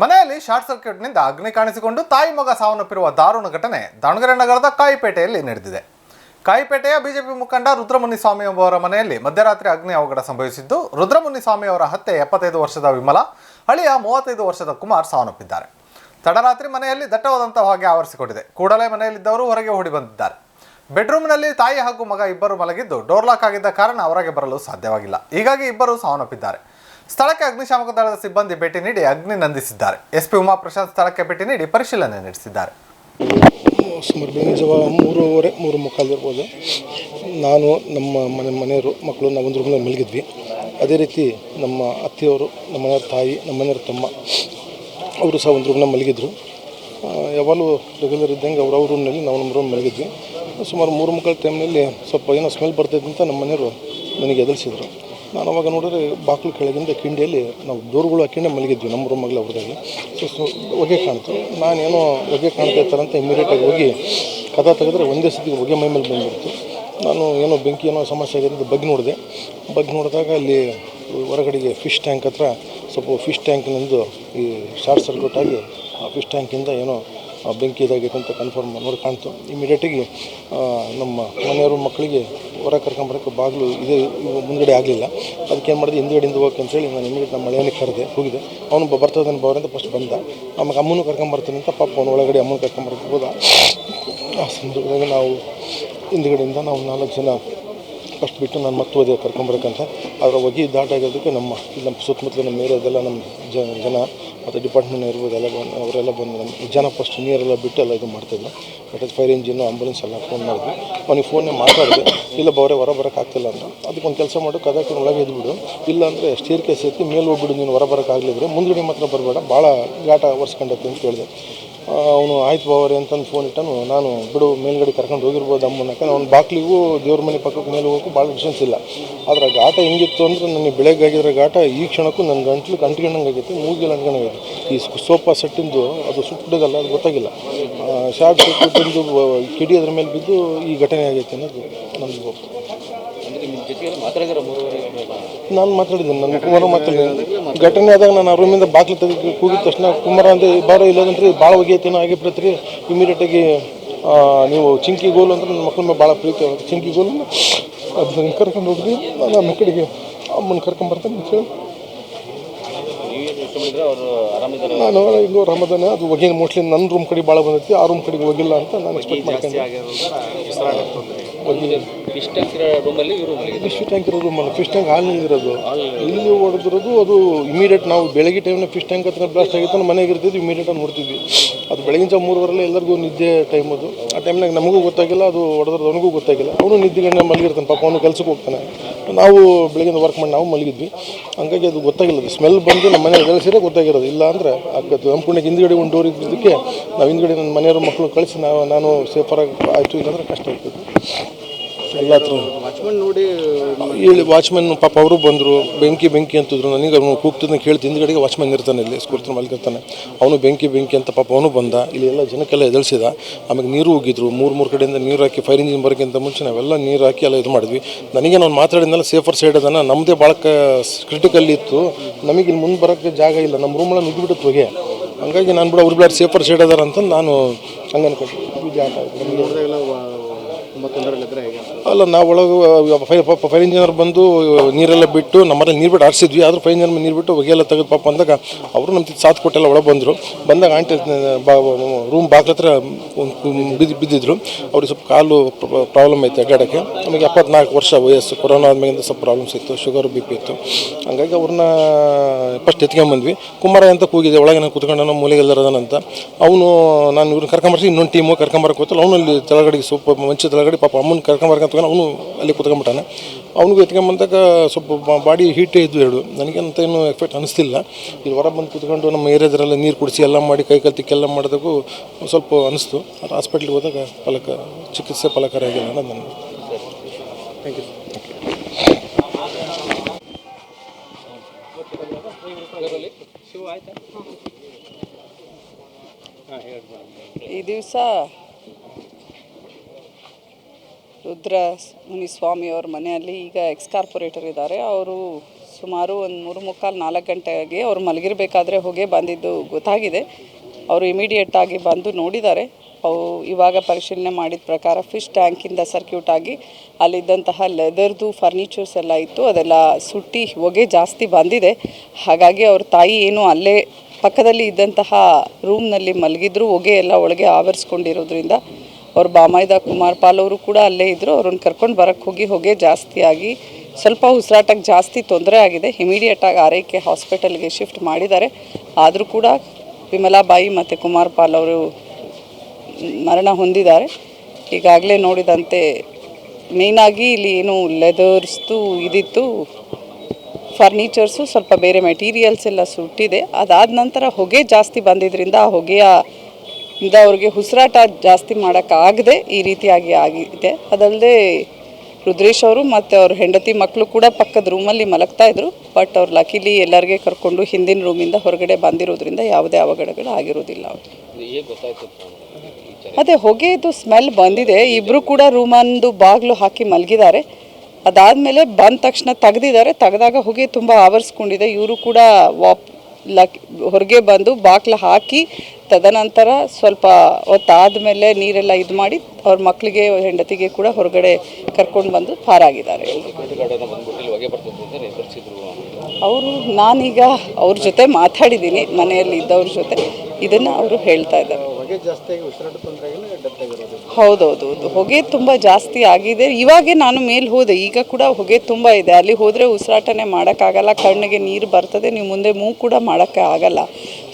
ಮನೆಯಲ್ಲಿ ಶಾರ್ಟ್ ಸರ್ಕ್ಯೂಟ್ನಿಂದ ಅಗ್ನಿ ಕಾಣಿಸಿಕೊಂಡು ತಾಯಿ ಮಗ ಸಾವನ್ನಪ್ಪಿರುವ ದಾರುಣ ಘಟನೆ ದಾವಣಗೆರೆ ನಗರದ ಕಾಯಿಪೇಟೆಯಲ್ಲಿ ನಡೆದಿದೆ. ಕಾಯಿಪೇಟೆಯ ಬಿಜೆಪಿ ಮುಖಂಡ ರುದ್ರಮುನಿ ಸ್ವಾಮಿ ಎಂಬುವರ ಮನೆಯಲ್ಲಿ ಮಧ್ಯರಾತ್ರಿ ಅಗ್ನಿ ಅವಘಡ ಸಂಭವಿಸಿದ್ದು ರುದ್ರಮುನಿ ಸ್ವಾಮಿ ಅವರ ಹತ್ಯೆ ಎಪ್ಪತ್ತೈದು ವರ್ಷದ ವಿಮಲ, ಹಳಿಯ ಮೂವತ್ತೈದು ವರ್ಷದ ಕುಮಾರ್ ಸಾವನ್ನಪ್ಪಿದ್ದಾರೆ. ತಡರಾತ್ರಿ ಮನೆಯಲ್ಲಿ ದಟ್ಟವಾದಂತಹ ಹಾಗೆ ಆವರಿಸಿಕೊಂಡಿದೆ. ಕೂಡಲೇ ಮನೆಯಲ್ಲಿದ್ದವರು ಹೊರಗೆ ಓಡಿ ಬಂದಿದ್ದಾರೆ. ಬೆಡ್ರೂಮ್ನಲ್ಲಿ ತಾಯಿ ಹಾಗೂ ಮಗ ಇಬ್ಬರು ಮಲಗಿದ್ದು, ಡೋರ್ ಲಾಕ್ ಆಗಿದ್ದ ಕಾರಣ ಹೊರಗೆ ಬರಲು ಸಾಧ್ಯವಾಗಿಲ್ಲ. ಹೀಗಾಗಿ ಇಬ್ಬರು ಸಾವನ್ನಪ್ಪಿದ್ದಾರೆ. ಸ್ಥಳಕ್ಕೆ ಅಗ್ನಿಶಾಮಕ ದಳದ ಸಿಬ್ಬಂದಿ ಭೇಟಿ ನೀಡಿ ಅಗ್ನಿ ನಂದಿಸಿದ್ದಾರೆ. ಎಸ್ಪಿ ಉಮಾಪ್ರಸಾದ್ ಸ್ಥಳಕ್ಕೆ ಭೇಟಿ ನೀಡಿ ಪರಿಶೀಲನೆ ನಡೆಸಿದ್ದಾರೆ. ಸುಮಾರು ಬೆಳಗಿನ ಮೂರುವರೆ, ಮೂರು ಮುಕ್ಕಾಲು ಇರ್ಬೋದು. ನಾನು ನಮ್ಮ ಮನೆ, ಮನೆಯವರು, ಮಕ್ಕಳು, ನಾವು ಒಂದು ರೂಮ್ನಲ್ಲಿ ಮಲಗಿದ್ವಿ. ಅದೇ ರೀತಿ ನಮ್ಮ ಅತ್ತೆಯವರು, ನಮ್ಮ ಮನೆಯವ್ರ ತಾಯಿ, ನಮ್ಮ ಮನೆಯವ್ರ ತಮ್ಮ, ಅವರು ಸಹ ಒಂದು ರೂಮ್ನಲ್ಲಿ ಮಲಗಿದ್ರು. ಯಾವಾಗಲೂ ರೆಗ್ಯುಲರ್ ಇದ್ದಂಗೆ ಅವ್ರ ಅವ್ರ ರೂಮ್ನಲ್ಲಿ ನಾವು ನಮ್ಮ ರೂಮ್ ಮಲಗಿದ್ವಿ. ಸುಮಾರು ಮೂರು ಮುಕ್ಕಾಲು ಟೈಮ್ನಲ್ಲಿ ಸ್ವಲ್ಪ ಏನೋ ಸ್ಮೆಲ್ ಬರ್ತೈತೆ ಅಂತ ನಮ್ಮ ಮನೆಯವರು ನನಗೆ ಎದುರಿಸಿದ್ರು. ನಾನು ಅವಾಗ ನೋಡಿದ್ರೆ ಬಾಗಿಲು ಕೆಳಗಿಂದ ಕಿಂಡಿಯಲ್ಲಿ ನಾವು ದೂರುಗಳು ಹಾಕಿಂಡೆ ಮಲಗಿದ್ವಿ ನಮ್ಮ ರೂಮಲ್ಲಿ ಅವ್ರದಾಗಿ ಸೊ ಸೊ ಹೊಗೆ ಕಾಣ್ತು. ನಾನೇನೋ ಹೊಗೆ ಕಾಣ್ತಾ ಇರ್ತಾರಂತ ಇಮಿಡಿಯೇಟಾಗಿ ಹೋಗಿ ಕದ ತೆಗೆದ್ರೆ ಒಂದೇ ಸತಿ ಹೊಗೆ ಮೈ ಮೇಲೆ ಬಂದ್ಬಿಡ್ತು. ನಾನು ಏನೋ ಬೆಂಕಿ ಏನೋ ಸಮಸ್ಯೆ ಅಂತ ಬಗ್ಗೆ ನೋಡಿದೆ. ಬಗ್ಗೆ ನೋಡಿದಾಗ ಅಲ್ಲಿ ಹೊರಗಡೆಗೆ ಫಿಶ್ ಟ್ಯಾಂಕ್ ಹತ್ರ ಸ್ವಲ್ಪ ಫಿಶ್ ಟ್ಯಾಂಕ್ನಂದು ಈ ಶಾರ್ಟ್ ಸರ್ಕ್ಯೂಟ್ ಆಗಿ ಆ ಫಿಶ್ ಟ್ಯಾಂಕಿಂದ ಏನೋ ಬೆಂಕಿ ಇದಾಗಿದೆ ಅಂತ ಕನ್ಫರ್ಮ್ ನೋಡಿ ಕಾಣ್ತು. ಇಮಿಡಿಯೇಟಾಗಿ ನಮ್ಮ ಮನೆಯವರು ಮಕ್ಕಳಿಗೆ ಹೊರ ಕರ್ಕೊಂಬರೋಕ್ಕೆ ಬಾಗಿಲು ಇದು ಮುಂದಗಡೆ ಆಗಲಿಲ್ಲ. ಅದಕ್ಕೆ ಏನು ಮಾಡಿದೆ, ಹಿಂದ್ಗಡೆಯಿಂದ ಹೋಗಕ್ಕೆ ಅಂತೇಳಿ ನಾನು ಇಮಿಡಿಯೇಟ್ ನಮ್ಮ ಮಳೆಯನ್ನೇ ಕರೆದೆ ಹೋಗಿದೆ ಅವನು ಬ- ಬರ್ತಾನೆ ಬರೋರು ಅಂತ ಫಸ್ಟ್ ಬಂದ. ಆಮೇಲೆ ಅಮ್ಮನೂ ಕರ್ಕೊಂಬರ್ತೀನಿ ಅಂತ ಪಾಪ ಅವನು ಒಳಗಡೆ ಅಮ್ಮನ ಕರ್ಕೊಂಬರಕ್ಕೆ ಹೋದ. ಆ ಸಂದರ್ಭದಾಗ ನಾವು ಹಿಂದ್ಗಡೆಯಿಂದ ನಾವು ನಾಲ್ಕು ಜನ ಫಸ್ಟ್ ಬಿಟ್ಟು ನಾನು ಮತ್ತು ಓದಿ ಕರ್ಕೊಂಬರಕ್ಕಂತ ಅದರ ಹೊಗೆ ದಾಟಾಗಿರೋದಕ್ಕೆ ನಮ್ಮ ನಮ್ಮ ಸುತ್ತಮುತ್ತಲು ನಮ್ಮ ಏರಿಯಾದೆಲ್ಲ ನಮ್ಮ ಜನ ಮತ್ತು ಡಿಪಾರ್ಟ್ಮೆಂಟ್ ಇರ್ಬೋದು ಎಲ್ಲ ಬಂದು, ಅವರೆಲ್ಲ ಬಂದು ನಮ್ಮ ಜನ ಫಸ್ಟ್ ನೀರೆಲ್ಲ ಬಿಟ್ಟು ಎಲ್ಲ ಇದು ಮಾಡ್ತಿದ್ರು ಬಟ್ ಫೈರ್ ಇಂಜಿನ್ನು ಆಂಬುಲೆನ್ಸ್ ಎಲ್ಲ ಫೋನ್ ಮಾಡಿದ್ವಿ ಅವನಿಗೆ ಫೋನೇ ಮಾತಾಡಿದೆ. ಇಲ್ಲ ಬವರೇ ಹೊರ ಬರೋಕ್ಕಾಗ್ತಿಲ್ಲ ಅಂತ. ಅದಕ್ಕೊಂದು ಕೆಲಸ ಮಾಡು ಕದಾಕಿನ ಒಳಗೆ ಇದ್ಬಿಡು ಇಲ್ಲ ಅಂದರೆ ಸ್ಟೇರ್ ಕೇಸ್ ಎತ್ತಿ ಮೇಲೆ ಹೋಗ್ಬಿಡು, ನೀನು ಹೊರ ಬರೋಕ್ಕಾಗಲಿದ್ರೆ ಮುಂದ್ಗಡೆ ಮಾತ್ರ ಬರಬೇಡ ಭಾಳ ಘಾಟ ಒರೆಸ್ಕೊಂಡತ್ತೆ ಅಂತ ಕೇಳಿದೆ. ಅವನು ಆಯ್ತು ಬಾವರಿ ಅಂತಂದು ಫೋನ್ ಇಟ್ಟನು. ನಾನು ಬಿಡು, ಮೇಲ್ಗಡೆ ಕರ್ಕೊಂಡು ಹೋಗಿರ್ಬೋದು ಅಮ್ಮನ ಯಾಕಂದ್ರೆ ಅವ್ನ ಬಾಕ್ಲಿಗೂ ದೇವ್ರ ಮನೆ ಪಕ್ಕಕ್ಕೆ ಮೇಲೆ ಹೋಗೋಕ್ಕೂ ಭಾಳ ಡಿಸ್ಟೆನ್ಸ್ ಇಲ್ಲ. ಆದರೆ ಘಾಟ ಹೆಂಗಿತ್ತು ಅಂದರೆ ನನಗೆ ಬೆಳಗ್ಗೆ ಆಗಿದ್ರೆ ಘಾಟ ಈ ಕ್ಷಣಕ್ಕೂ ನನ್ನ ಗಂಟ್ಲು ಅಂಟ್ಕೊಂಡಂಗೆ ಆಗೈತೆ ಮೂಗಿಲ್ಲ ಅಂಟ್ಕೊಂಡಾಗೈತೆ ಈ ಸೋಫಾ ಸೆಟ್ಟಿಂದು, ಅದು ಸುಟ್ಟಿದಲ್ಲ, ಅದು ಗೊತ್ತಾಗಿಲ್ಲ. ಶಾರ್ಟ್ ಸರ್ಕ್ಯೂಟಿಂದು ಕಿಡಿ ಅದ್ರ ಮೇಲೆ ಬಿದ್ದು ಈ ಘಟನೆ ಆಗೈತೆ ಅನ್ನೋದು ನನಗೆ ನಾನು ಮಾತಾಡಿದ್ದೀನಿ. ನನ್ನ ಕುಮಾರ ಮಾತಾಡಿದ್ದೀನಿ ಘಟನೆ ಆದಾಗ ನಾನು ರೂಮಿಂದ ಬಾಗಿಲು ತೆಗೆದು ಕೂಗಿದ ತಕ್ಷಣ ಕುಮಾರ ಅಂದ್ರೆ ಬಾರೋ ಇಲ್ಲದಂತ್ರಿ ಭಾಳ ಪ್ರತಿ ಇಮಿಡಿಯೇಟ್ ಇಮಿಡಿಯೇಟಾಗಿ ನೀವು ಚಿಂಕಿ ಗೋಲು ಅಂದ್ರೆ ನನ್ನ ಮಕ್ಕಳ ಮೇಲೆ ಭಾಳ ಪ್ರೀತಿ ಚಿಂಕಿ ಗೋಲು ಅದನ್ನ ಕರ್ಕೊಂಡು ಹೋಗ್ರಿ. ನಾನು ನಮ್ಮ ಕಡೆಗೆ ಅಮ್ಮನ ಕರ್ಕೊಂಬರ್ತೇನೆ ಅಂತ ಹೇಳಿ. ನಾನು ಹಿಂಗೋ ರಮದಾನ ಅದು ಹೊಗೆ ಮೋಸ್ಟ್ಲಿ ನನ್ನ ರೂಮ್ ಕಡೆ ಭಾಳ ಬಂದೈತಿ ಆ ರೂಮ್ ಕಡೆಗೆ ಹೋಗಿಲ್ಲ ಅಂತ ನಾನು ಎಕ್ಸ್ಪೆಕ್ಟ್ ಮಾಡ್ಕೊಂಡೆ. ಹೊಗೆ ಫಿಶ್ ಟ್ಯಾಂಕ್ ಇರೋ ರೂಮಲ್ಲಿ ಫಿಶ್ ಟ್ಯಾಂಕ್ ಇರೋದು ಇಲ್ಲಿ ಹೊಡೆದಿರೋದು ಅದು ಇಮಿಡಿಯೇಟ್ ನಾವು ಬೆಳಗ್ಗೆ ಟೈಮ್ನ ಫಿಶ್ ಟ್ಯಾಂಕ್ ಹತ್ರ ಬ್ಲಾಸ್ಟ್ ಆಗಿತ್ತು ಮನೆಗೆ ಇರ್ತಿದ್ವಿ ಇಮಿಡಿಯೇಟ್ ಆಗಿ ನೋಡ್ತಿದ್ವಿ. ಅದು ಬೆಳಗಿನ ಜಾವ ಮೂರುವರೆಲ್ಲ ಎಲ್ಲರಿಗೂ ನಿದ್ದೆ ಟೈಮ್ ಅದು. ಆ ಟೈಮ್ನಾಗ ನಮಗೂ ಗೊತ್ತಾಗಿಲ್ಲ ಅದು ಹೊಡೆದ್ರದ್ದು ಅವನಿಗೂ ಗೊತ್ತಾಗಿಲ್ಲ. ಅವನು ನಿದ್ದೆಗಣ್ಣೆ ಮಲಗಿರ್ತಾನೆ ಪಾಪ ಅವನು ಕೆಲಸಕ್ಕೆ ಹೋಗ್ತಾನೆ. ನಾವು ಬೆಳಗಿನ ವರ್ಕ್ ಮಾಡಿ ನಾವು ಮಲಗಿದ್ವಿ. ಹಂಗಾಗಿ ಅದು ಗೊತ್ತಾಗಿಲ್ಲ ಅದು ಸ್ಮೆಲ್ ಬಂದು ನಮ್ಮ ಮನೆ ಎದುರಿಸಿದ್ರೆ ಗೊತ್ತಾಗಿರೋದು. ಇಲ್ಲ ಅಂದರೆ ಆಗತ್ತು ನಮ್ಮ ಹಿಂದುಗಡೆ ಹಿಂದ್ಗಡೆ ಒಂದು ಡೋರ್ ಇದ್ದಿದ್ದಕ್ಕೆ ನಾವು ಹಿಂದ್ಗಡೆ ನನ್ನ ಮನೆಯವ್ರ ಮಕ್ಕಳು ಕಳಿಸಿ ನಾವು ನಾನು ಸೇಫರಾಗಿ ಆಯಿತು, ಇಲ್ಲಾಂದ್ರೆ ಕಷ್ಟ ಆಗ್ತದೆ. ಎಲ್ಲ ಹತ್ರ ನೋಡಿ ಹೇಳಿ ವಾಚ್ಮನ್ ಪಾಪ ಅವರು ಬಂದರು, ಬೆಂಕಿ ಬೆಂಕಿ ಅಂತಿದ್ರು, ನನಗೆ ಅವನು ಕೂಗ್ತಿದ್ದ ಕೇಳ್ತಿ ಹಿಂದ್ಗಡೆಗೆ ವಾಚ್ಮನ್ ಇರ್ತಾನೆ ಇಲ್ಲಿ ಸ್ಕೂಲ್ ಮಲಗಿರ್ತಾನೆ ಅವನು ಬೆಂಕಿ ಬೆಂಕಿ ಅಂತ ಪಾಪ ಅವನು ಬಂದ. ಇಲ್ಲಿ ಎಲ್ಲ ಜನಕ್ಕೆಲ್ಲ ಎದುರಿಸಿದ. ಆಮೇಲೆ ನೀರು ಹೋಗಿದ್ರು ಮೂರು ಮೂರು ಕಡೆಯಿಂದ ನೀರು ಹಾಕಿ ಫೈರ್ ಇಂಜಿನ್ ಬರೋಕ್ಕಿಂತ ಮುಂಚೆ ನಾವೆಲ್ಲ ನೀರು ಹಾಕಿ ಎಲ್ಲ ಇದು ಮಾಡಿದ್ವಿ. ನನಗೆ ನಾನು ಮಾತಾಡಿದ್ನೆಲ್ಲ ಸೇಫರ್ ಸೈಡ್ ಅದನ್ನು. ನಮ್ಮದೇ ಭಾಳ ಕ್ರಿಟಿಕಲ್ ಇತ್ತು. ನಮಗೆ ಇಲ್ಲಿ ಮುಂದೆ ಬರೋಕ್ಕೆ ಜಾಗ ಇಲ್ಲ. ನಮ್ಮ ರೂಮೊಳಗೆ ನುಗ್ಗಿಬಿಟ್ಟು ಹೊಗೆ. ಹಂಗಾಗಿ ನಾನು ಬಿಡ, ಅವ್ರು ಸೇಫರ್ ಸೈಡ್ ಅದಾರ ಅಂತ ನಾನು ಹಂಗೆ ಅನ್ಕೊಂಡೆ ಇದು ಹೇಗೆ ಅಲ್ಲ, ನಾವು ಒಳಗೆ ಫೈರ್ ಇಂಜಿನಿಯರ್ ಬಂದು ನೀರೆಲ್ಲ ಬಿಟ್ಟು ನಮ್ಮಲ್ಲಿ ನೀರು ಬಿಟ್ಟು ಆರಿಸಿದ್ವಿ. ಆದರೂ ಫೈರ್ ಇಂಜಿನಿಯರ್ ನೀರು ಬಿಟ್ಟು ಹೊಗೆಲ್ಲ ತೆಗೆದು ಪಾಪ ಅಂದಾಗ ಅವರು ನಮ್ಮ ಸಾಥ್ ಕೊಟ್ಟೆಲ್ಲ ಒಳಗೆ ಬಂದರು. ಬಂದಾಗ ಆಂಟಿ ರೂಮ್ ಬಾಗ್ಲ ಹತ್ರ ಬಿದ್ದು, ಬಿದ್ದಿದ್ರು. ಅವ್ರಿಗೆ ಸ್ವಲ್ಪ ಕಾಲು ಪ್ರಾಬ್ಲಮ್ ಐತೆ ಅಡ್ಡಾಡೋಕ್ಕೆ ನಮಗೆ ಎಪ್ಪತ್ನಾಲ್ಕು ವರ್ಷ ವಯಸ್ಸು. ಕೊರೋನಾ ಆದ್ಮೇಲಿಂದ ಸ್ವಲ್ಪ ಪ್ರಾಬ್ಲಮ್ಸ್ ಇತ್ತು. ಶುಗರ್ ಬಿ ಪಿ ಇತ್ತು. ಹಂಗಾಗಿ ಅವ್ರನ್ನ ಫಸ್ಟ್ ಎತ್ಕೊಂಬಂದ್ವಿ. ಕುಮಾರ ಅಂತ ಕೂಗಿದೆ ಒಳಗೆ ನಾನು ಕೂತ್ಕೊಂಡು ನಮ್ಮ ಮೂಲೆಗೆಲ್ಲರದನಂತ ಅವನು, ನಾನು ಇವ್ರನ್ನ ಕರ್ಕೊಂಬರ್ಸಿ, ಇನ್ನೊಂದು ಟೀಮು ಕರ್ಕೊಂಬರಕ್ಕೆ ಹೋಗ್ತಲ್ಲ. ಅವನು ತೆಳಗಡೆ ಸೂಪ ಮಂಚ ತೆಳಗಡೆ ಪಾಪ ಅಮ್ಮನ ಕರ್ಕೊಂಬರ್ಕಂತ ಅವನು ಅಲ್ಲಿ ಕುತ್ಕೊಂಡ್ಬಿಟ್ಟಾನೆ. ಅವನಿಗೂ ಎತ್ಕೊಂಬಂದಾಗ ಸ್ವಲ್ಪ ಬಾಡಿ ಹೀಟೇ ಇದ್ದು ಎರಡು. ನನಗಂತ ಏನು ಎಫೆಕ್ಟ್ ಅನಿಸ್ತಿಲ್ಲ. ಇಲ್ಲಿ ಹೊರ ಬಂದು ಕುತ್ಕೊಂಡು ನಮ್ಮ ಏರಿಯಾದ್ರೆಲ್ಲ ನೀರು ಕುಡಿಸಿ ಎಲ್ಲ ಮಾಡಿ ಕೈ ಕಾಲು ತಿಕ್ಕೆಲ್ಲ ಮಾಡಿದಾಗೂ ಸ್ವಲ್ಪ ಅನಿಸ್ತು. ಹಾಸ್ಪಿಟ್ಲಿಗೆ ಹೋದಾಗ ಫಲಕ ಚಿಕಿತ್ಸೆ ಫಲಕಾರಿಯಾಗಿಲ್ಲ ಅನ್ನೋದು ನನಗೆ. ಥ್ಯಾಂಕ್ ಯು ಈ ದಿವಸ ರುದ್ರ ಮುನಿಸ್ವಾಮಿ ಅವ್ರ ಮನೆಯಲ್ಲಿ ಈಗ ಎಕ್ಸ್ ಕಾರ್ಪೊರೇಟರ್ ಇದ್ದಾರೆ. ಅವರು ಸುಮಾರು ಒಂದು ಮೂರು ಮುಕ್ಕಾಲು ನಾಲ್ಕು ಗಂಟೆಗೆ ಅವ್ರು ಮಲಗಿರಬೇಕಾದ್ರೆ ಹೊಗೆ ಬಂದಿದ್ದು ಗೊತ್ತಾಗಿದೆ. ಅವರು ಇಮಿಡಿಯೇಟ್ ಆಗಿ ಬಂದು ನೋಡಿದ್ದಾರೆ. ಅವು ಇವಾಗ ಪರಿಶೀಲನೆ ಮಾಡಿದ ಪ್ರಕಾರ ಫಿಶ್ ಟ್ಯಾಂಕಿಂದ ಸರ್ಕ್ಯೂಟ್ ಆಗಿ ಅಲ್ಲಿದ್ದಂತಹ ಲೆದರ್ದು ಫರ್ನಿಚರ್ಸ್ ಎಲ್ಲ ಇತ್ತು. ಅದೆಲ್ಲ ಸುಟ್ಟಿ ಹೊಗೆ ಜಾಸ್ತಿ ಬಂದಿದೆ. ಹಾಗಾಗಿ ಅವ್ರ ತಾಯಿ ಏನು ಅಲ್ಲೇ ಪಕ್ಕದಲ್ಲಿ ಇದ್ದಂತಹ ರೂಮ್ನಲ್ಲಿ ಮಲಗಿದ್ರು ಹೊಗೆ ಎಲ್ಲ ಒಳಗೆ ಆವರಿಸ್ಕೊಂಡಿರೋದ್ರಿಂದ ಅವ್ರ ಬಾಮಾಯ್ದ ಕುಮಾರ್ ಪಾಲ್ ಅವರು ಕೂಡ ಅಲ್ಲೇ ಇದ್ದರು ಅವ್ರನ್ನ ಕರ್ಕೊಂಡು ಬರೋಕ್ಕೆ ಹೋಗಿ ಹೊಗೆ ಜಾಸ್ತಿ ಆಗಿ ಸ್ವಲ್ಪ ಉಸಿರಾಟಕ್ಕೆ ಜಾಸ್ತಿ ತೊಂದರೆ ಆಗಿದೆ. ಇಮಿಡಿಯೇಟಾಗಿ ಆರೈಕೆ ಹಾಸ್ಪಿಟಲ್ಗೆ ಶಿಫ್ಟ್ ಮಾಡಿದ್ದಾರೆ. ಆದರೂ ಕೂಡ ವಿಮಲಾಬಾಯಿ ಮತ್ತು ಕುಮಾರ್ ಪಾಲ್ ಅವರು ಮರಣ ಹೊಂದಿದ್ದಾರೆ. ಈಗಾಗಲೇ ನೋಡಿದಂತೆ ಮೇಯ್ನಾಗಿ ಇಲ್ಲಿ ಏನು ಲೆದರ್ಸ್ದು ಇದಿತ್ತು. ಫರ್ನಿಚರ್ಸು ಸ್ವಲ್ಪ ಬೇರೆ ಮೆಟೀರಿಯಲ್ಸ್ ಎಲ್ಲ ಸುಟ್ಟಿದೆ. ಅದಾದ ನಂತರ ಹೊಗೆ ಜಾಸ್ತಿ ಬಂದಿದ್ದರಿಂದ ಆ ಹೊಗೆಯ ಇಂದ ಅವ್ರಿಗೆ ಉಸಿರಾಟ ಜಾಸ್ತಿ ಮಾಡೋಕ್ಕಾಗದೆ ಈ ರೀತಿಯಾಗಿ ಆಗಿದೆ. ಅದಲ್ಲದೆ ರುದ್ರೇಶ್ ಅವರು ಮತ್ತು ಅವ್ರ ಹೆಂಡತಿ ಮಕ್ಕಳು ಕೂಡ ಪಕ್ಕದ ರೂಮಲ್ಲಿ ಮಲಗ್ತಾ ಇದ್ರು. ಬಟ್ ಅವ್ರು ಲಕಿಲಿ ಎಲ್ಲರಿಗೆ ಕರ್ಕೊಂಡು ಹಿಂದಿನ ರೂಮಿಂದ ಹೊರಗಡೆ ಬಂದಿರೋದ್ರಿಂದ ಯಾವುದೇ ಅವಘಡಗಳು ಆಗಿರೋದಿಲ್ಲ ಅವರು. ಅದೇ ಹೊಗೆದು ಸ್ಮೆಲ್ ಬಂದಿದೆ. ಇಬ್ಬರು ಕೂಡ ರೂಮಂದು ಬಾಗಿಲು ಹಾಕಿ ಮಲಗಿದ್ದಾರೆ. ಅದಾದಮೇಲೆ ಬಂದ ತಕ್ಷಣ ತೆಗೆದಿದ್ದಾರೆ. ತೆಗೆದಾಗ ಹೊಗೆ ತುಂಬ ಆವರಿಸ್ಕೊಂಡಿದೆ. ಇವರು ಕೂಡ ವಾಪ್ ಲಕ್ ಹೊರಗೆ ಬಂದು ಬಾಗಿಲು ಹಾಕಿ ತದನಂತರ ಸ್ವಲ್ಪ ಹೊತ್ತಾದಮೇಲೆ ನೀರೆಲ್ಲ ಇದು ಮಾಡಿ ಅವ್ರ ಮಕ್ಕಳಿಗೆ ಹೆಂಡತಿಗೆ ಕೂಡ ಹೊರಗಡೆ ಕರ್ಕೊಂಡು ಬಂದು ಪಾರಾಗಿದ್ದಾರೆ. ಅವರು, ನಾನೀಗ ಅವ್ರ ಜೊತೆ ಮಾತಾಡಿದ್ದೀನಿ ಮನೆಯಲ್ಲಿ ಇದ್ದವ್ರ ಜೊತೆ. ಇದನ್ನು ಅವರು ಹೇಳ್ತಾ ಇದ್ದಾರೆ. ಹೌದೌದು ಹೌದು ಹೊಗೆ ತುಂಬ ಜಾಸ್ತಿ ಆಗಿದೆ. ಇವಾಗೆ ನಾನು ಮೇಲೆ ಹೋದೆ, ಈಗ ಕೂಡ ಹೊಗೆ ತುಂಬ ಇದೆ. ಅಲ್ಲಿ ಹೋದರೆ ಉಸಿರಾಟನೆ ಮಾಡೋಕ್ಕಾಗಲ್ಲ, ಕಣ್ಣಿಗೆ ನೀರು ಬರ್ತದೆ, ನೀವು ಮುಂದೆ ಮೂ ಕೂಡ ಮಾಡೋಕ್ಕೆ ಆಗಲ್ಲ.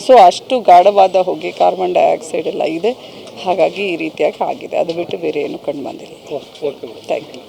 ಸೊ ಅಷ್ಟು ಗಾಢವಾದ ಹೊಗೆ ಕಾರ್ಬನ್ ಡೈಆಕ್ಸೈಡ್ ಎಲ್ಲ ಇದೆ. ಹಾಗಾಗಿ ಈ ರೀತಿಯಾಗಿ ಆಗಿದೆ. ಅದು ಬಿಟ್ಟು ಬೇರೆ ಏನು ಕಂಡು ಬಂದಿಲ್ಲ. Thank you